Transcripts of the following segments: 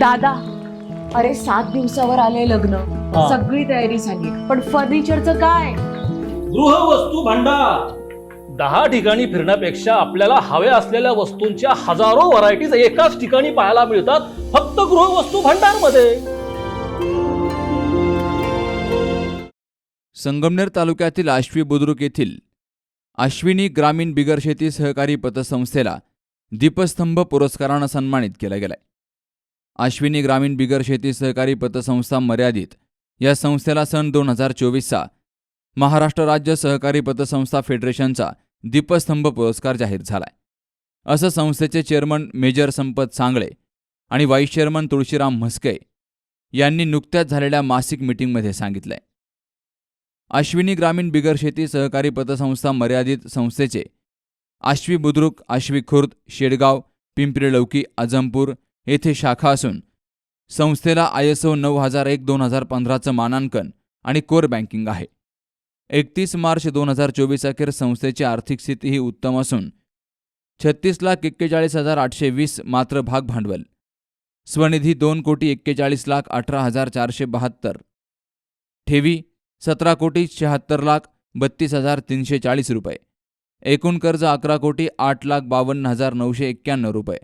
दादा अरे सात दिवसावर आले लग्न. हा. सगळी तयारी झाली. पण फर्निचरचं काय? गृहवस्तू भांडार. दहा ठिकाणी फिरण्यापेक्षा आपल्याला हव्या असलेल्या वस्तूंच्या हजारो व्हरायटीज एकाच ठिकाणी पाहायला मिळतात फक्त गृहवस्तू भांडारमध्ये संगमनेर तालुक्यातील आश्वी बुद्रुक येथील अश्विनी ग्रामीण बिगर शेती सहकारी पतसंस्थेला दीपस्तंभ पुरस्कारानं सन्मानित केलं गेलंय. अश्विनी ग्रामीण बिगर शेती सहकारी पतसंस्था मर्यादित. या संस्थेला सन दोन हजार चोवीसचा महाराष्ट्र राज्य सहकारी पतसंस्था फेडरेशनचा दीपस्तंभ पुरस्कार जाहीर झालाय. असं संस्थेचे चेअरमन मेजर संपत सांगळे आणि व्हाईस चेअरमन तुळशीराम म्हस्के यांनी नुकत्याच झालेल्या मासिक मिटिंगमध्ये सांगितलंय. अश्विनी ग्रामीण बिगर शेती सहकारी पतसंस्था मर्यादित संस्थेचे आश्वी बुद्रुक आश्वी खुर्द शेडगाव पिंपरी लौकी आजमपूर येथे शाखा असून संस्थेला आय एस ओ नऊ हजार एक दोन हजार पंधराचं मानांकन आणि कोर बँकिंग आहे. एकतीस मार्च दोन हजार चोवीस अखेर संस्थेची आर्थिक स्थितीही उत्तम असून छत्तीस लाख एक्केचाळीस हजार आठशे वीस मात्र भाग भांडवल. स्वनिधी दोन कोटी एक्केचाळीस लाख अठरा हजार चारशे बहात्तर. ठेवी सतरा कोटी शहात्तर लाख बत्तीस हजार तीनशे चाळीस रुपये. एकूण कर्ज अकरा कोटी आठ लाख बावन्न हजार नऊशे एक्क्याण्णव रुपये.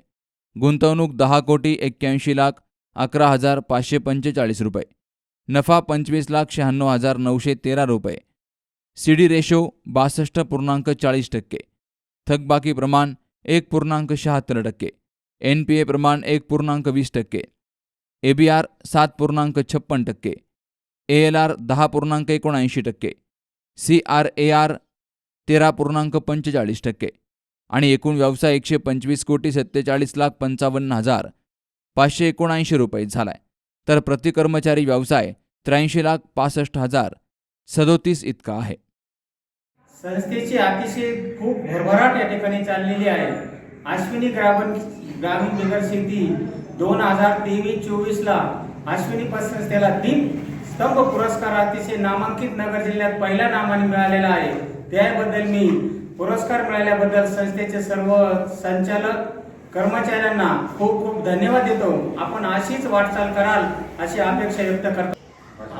गुंतवणूक दहा कोटी एक्क्याऐंशी लाख अकरा हज़ार पाचशे पंचेचाळीस रुपये. नफा पंचवीस लाख शहाण्णव हज़ार नऊशे तेरा रुपये. सी डी रेशो बासष्ट पूर्णांक चाळीस टक्के. थकबाकी प्रमाण एक पूर्णांक शहात्तर टक्के. एन पी ए प्रमाण एक पूर्णांक वीस टक्के. ए बी आर सात पूर्णांक छप्पन टक्के. ए एल आर दहा पूर्णांक एकोणऐंशी टक्के. सी आर ए आर तेरा पूर्णांक पंचेचाळीस टक्के. आणि एकूण व्यवसाय एकशे पंचवीस कोटी सत्तेचाळीस लाख पंचावन्न हजार पाचशे एकोणऐंशी रुपये झालाय. तर प्रति कर्मचारी व्यवसाय त्र्याऐंशी लाख पासष्ट हजार सदोतीस इतका आहे. संस्थेची अतिशय खूप भरभराट या ठिकाणी चाललेली आहे. अश्विनी ग्रामीण ग्रामीण बिगर शेती दोन हजार तेवीस चोवीसला अश्विनी पतसंस्थेला तीन स्तंभ पुरस्कार अतिशय नामांकित नगर जिल्ह्यात पहिल्या नामाने मिळालेला आहे. त्याबद्दल मी पुरस्कार मिळाल्याबद्दल संस्थेचे सर्व संचालक कर्मचाऱ्यांना खूप खूप धन्यवाद देतो. आपण अशीच वाटचाल कराल अशी अपेक्षा व्यक्त करतो.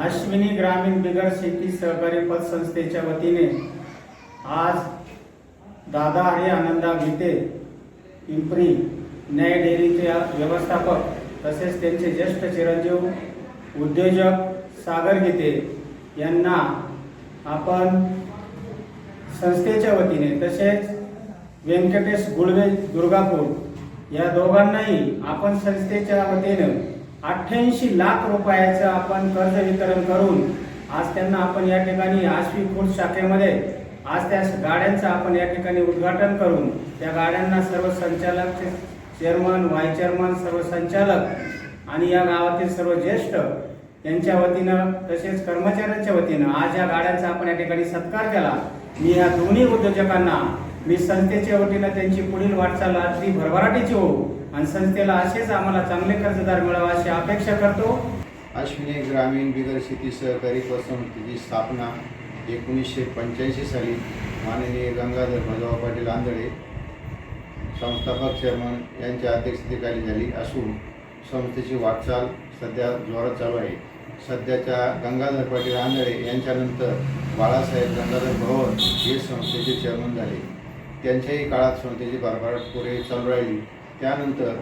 अश्विनी ग्रामीण बिगर शेती सहकारी पतसंस्थेच्या वतीने आज दादा हरी आनंदा गीते पिंपरी न्याय डेअरीचे व्यवस्थापक तसेच त्यांचे ज्येष्ठ चिरंजीव उद्योजक सागर गीते यांना आपण संस्थेच्या वतीने तसेच व्यंकटेश गुळवे दुर्गापूर या दोघांनाही आपण संस्थेच्या वतीनं अठ्ठ्याऐंशी लाख रुपयाचं आपण कर्ज वितरण करून आज त्यांना आपण या ठिकाणी आश्वी खुर्द शाखेमध्ये आज त्या गाड्यांचं आपण या ठिकाणी उद्घाटन करून त्या गाड्यांना सर्व संचालक चेअरमन व्हाईस चेअरमन सर्व संचालक आणि या गावातील सर्व ज्येष्ठ यांच्या वतीनं तसेच कर्मचाऱ्यांच्या वतीनं आज या गाड्यांचा आपण या ठिकाणी सत्कार केला. मी या दोन्ही उद्योजकांना मी संस्थेच्या वतीनं त्यांची पुढील वाटचाल अगदी भरभराटीची हो आणि संस्थेला असेच आम्हाला चांगले कर्जदार मिळावा अशी अपेक्षा करतो. अश्विनी ग्रामीण बिगर शेती सहकारी पतसंस्थेची स्थापना एकोणीसशे पंच्याऐंशी साली माननीय गंगाधर भजवा पाटील आंधळे संस्थापक चेअरमन यांच्या अध्यक्षतेखाली झाली असून संस्थेची वाटचाल सध्या जोरात चालू आहे. सध्याच्या गंगाधर पाटील आंधळे यांच्यानंतर बाळासाहेब गंगाधर भवन हे संस्थेचे चेअरमन झाले. त्यांच्याही काळात संस्थेची भरभराट पुरे चालू राहिली. त्यानंतर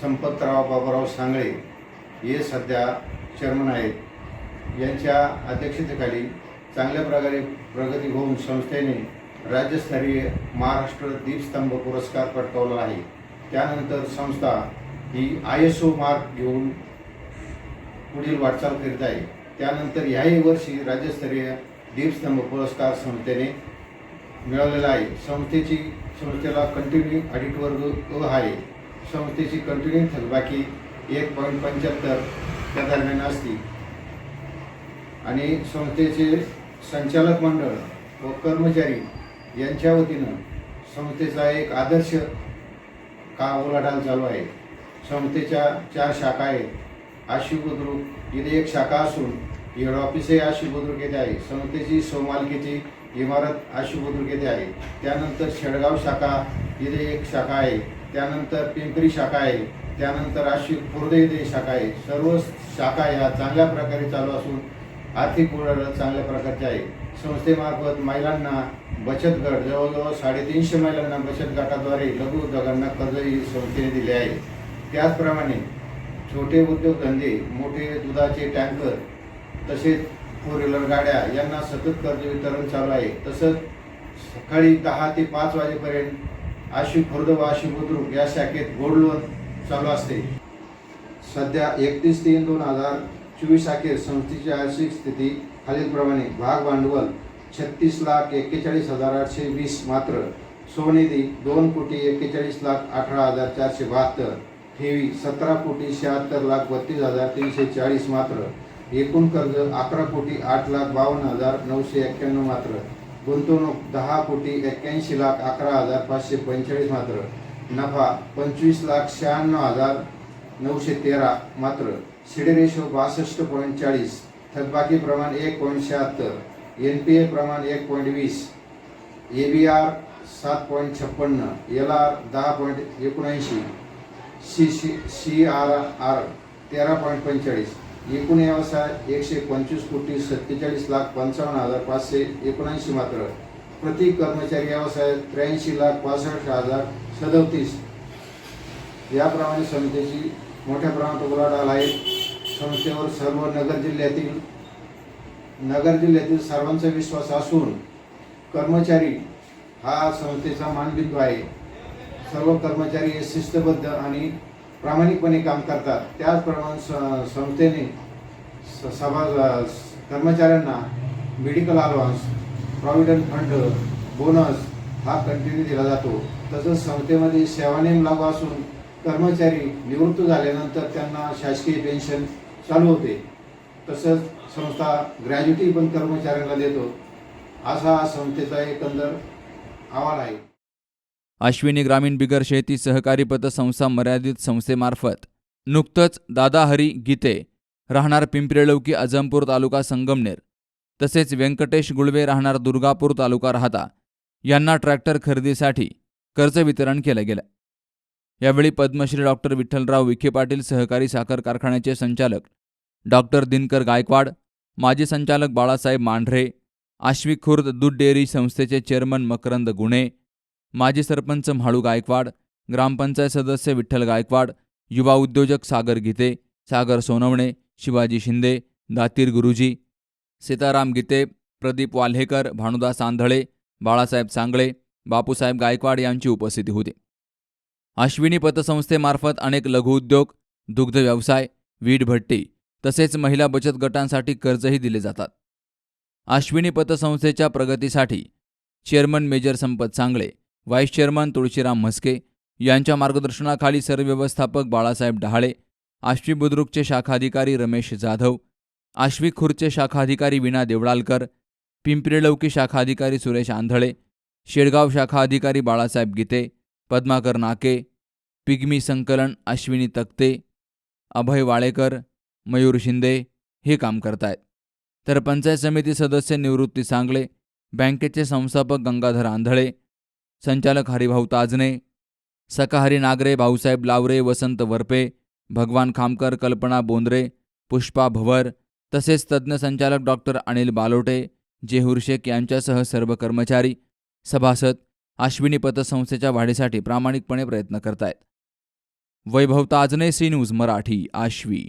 संपतराव बाबाराव सांगळे हे सध्या चेअरमन आहेत. यांच्या अध्यक्षतेखाली चांगल्या प्रकारे प्रगती होऊन संस्थेने राज्यस्तरीय महाराष्ट्र दीपस्तंभ पुरस्कार पटकावला आहे. त्यानंतर संस्था ही आय एस ओ मार्क घेऊन पुढील वाटचाल करीत आहे. त्यानंतर ह्याही वर्षी राज्यस्तरीय दीपस्तंभ पुरस्कार संस्थेने मिळवलेला आहे. संस्थेची संस्थेला कंटिन्यू ऑडिट वर्ग आहे. संस्थेची कंटिन्यू थकबाकी एक पॉईंट पंच्याहत्तर त्या दरम्यान असते. आणि संस्थेचे संचालक मंडळ व कर्मचारी यांच्या वतीनं संस्थेचा एक आदर्श का उलाढाल चालू आहे. संस्थेच्या चार शाखा आहेत. आशु बुद्रुक इथे एक शाखा असून हेड ऑफिसही आशु बुद्रुक येथे आहे. संस्थेची सोमालकीची इमारत आशु बुद्रुक येथे आहे. त्यानंतर शेडगाव शाखा इथे एक शाखा आहे. त्यानंतर पिंपरी शाखा आहे. त्यानंतर आशी खुर्द येथे शाखा आहे. सर्व शाखा या चांगल्या प्रकारे चालू असून आर्थिक उलाढाल चांगल्या प्रकारची आहे. संस्थेमार्फत महिलांना बचत गट जवळजवळ साडेतीनशे महिलांना बचत गटाद्वारे लघु उद्योगांना कर्जही संस्थेने दिले आहे. त्याचप्रमाणे छोटे उद्योगधंदे मोठे दुधाचे टँकर तसेच फोर व्हीलर गाड्या यांना सतत कर्ज वितरण चालू आहे. तसंच सकाळी दहा ते पाच वाजेपर्यंत आशी खुर्द व आशी बुद्रुक या शाखेत गोल्ड लोन चालू असते. सध्या एकतीस तीन दोन हजार चोवीस अखेर संस्थेची आर्थिक स्थिती खालीलप्रमाणे भाग भांडवल छत्तीस लाख एक्केचाळीस हजार आठशे वीस मात्र. स्वनिधी दोन कोटी एक्केचाळीस लाख अठरा हजार चारशे बहात्तर. ठेवी सतरा कोटी शहात्तर लाख बत्तीस हजार तीनशे चाळीस मात्र. एकूण कर्ज अकरा कोटी आठ लाख बावन्न हजार नऊशे एक्क्याण्णव मात्र. गुंतवणूक दहा कोटी एक्क्याऐंशी लाख अकरा हजार पाचशे पंचेचाळीस मात्र. नफा पंचवीस लाख शहाण्णव हजार नऊशे तेरा मात्र. सिडे रेशो बासष्ट पॉईंट चाळीस. थकबाकी प्रमाण एक पॉईंट शहात्तर. एन पी ए प्रमाण एक पॉईंट वीस. ए बी आर सात पॉईंट छप्पन्न. एल आर दहा पॉईंट एकोणऐंशी. C C C R R तेरा पॉईंट पंचेचाळीस. एकूण व्यवसाय एकशे पंचवीस कोटी सत्तेचाळीस लाख पंचावन्न हजार पाचशे एकोणऐंशी मात्र. प्रति कर्मचारी व्यवसाय त्र्याऐंशी लाख पासष्ट हजार सदतीस. याप्रमाणे संस्थेची मोठ्या प्रमाणात उलाढाल आहे. संस्थेवर सर्व नगर जिल्ह्यातील नगर जिल्ह्यातील सर्वांचा विश्वास असून कर्मचारी हा संस्थेचा मानबिंदू आहे. सर्व कर्मचारी हे शिस्तबद्ध आणि प्रामाणिकपणे काम करतात. त्याचप्रमाणे स- संस्थेने स- सभा कर्मचाऱ्यांना medical allowance provident fund bonus हा कंटिन्यू दिला जातो. तसंच संस्थेमध्ये सेवानेम लागू असून कर्मचारी निवृत्त झाल्यानंतर त्यांना शासकीय पेन्शन चालू होते. तसंच संस्था ग्रॅज्युटी पण कर्मचाऱ्यांना देतो. असा हा संस्थेचा एकंदर अहवाल आहे. अश्विनी ग्रामीण बिगर शेती सहकारी पतसंस्था मर्यादित संस्थेमार्फत नुकतंच दादाहरी गीते राहणार पिंपरेलौकी अजमपूर तालुका संगमनेर तसेच व्यंकटेश गुळवे राहणार दुर्गापूर तालुका राहता. यांना ट्रॅक्टर खरेदीसाठी कर्ज वितरण केलं गेलं. यावेळी पद्मश्री डॉक्टर विठ्ठलराव विखे पाटील सहकारी साखर कारखान्याचे संचालक डॉक्टर दिनकर गायकवाड माजी संचालक बाळासाहेब मांढरे आश्वी खुर्द दूध डेअरी संस्थेचे चेअरमन मकरंद गुणे माजी सरपंच म्हाळू गायकवाड ग्रामपंचायत सदस्य विठ्ठल गायकवाड युवा उद्योजक सागर गीते सागर सोनवणे शिवाजी शिंदे दातीर गुरुजी सीताराम गीते प्रदीप वाल्हेकर भानुदास आंधळे बाळासाहेब सांगळे बापूसाहेब गायकवाड यांची उपस्थिती होती. अश्विनी पतसंस्थेमार्फत अनेक लघुउद्योग दुग्ध व्यवसाय वीटभट्टी तसेच महिला बचत गटांसाठी कर्जही दिले जातात. अश्विनी पतसंस्थेच्या प्रगतीसाठी chairman major Sampat Sangle vice chairman Tulshiram Mhaske यांच्या मार्गदर्शनाखाली सरव्यवस्थापक बाळासाहेब डहाळे आश्वी बुद्रुकचे शाखाधिकारी रमेश जाधव आश्वी खुर्दचे शाखाधिकारी विना देवळालकर पिंपरीलौकी शाखाधिकारी सुरेश आंधळे शेडगाव शाखाधिकारी बाळासाहेब गीते पद्माकर नाके पिग्मी संकलन अश्विनी तक्ते अभय वाळेकर मयूर शिंदे हे काम करतायत. तर पंचायत समिती सदस्य निवृत्ती सांगळे बँकेचे संस्थापक गंगाधर आंधळे संचालक हरिभाऊ ताजने सकाहरी नागरे भाऊसाहेब लावरे वसंत वरपे भगवान खामकर कल्पना बोंद्रे पुष्पा भवर तसेच तज्ज्ञ संचालक डॉक्टर अनिल बालोटे जेहूर शेख यांच्यासह सर्व कर्मचारी सभासद अश्विनी पतसंस्थेच्या वाढीसाठी प्रामाणिकपणे प्रयत्न करतायत. Vaibhav Tajne C news Marathi Ashwi.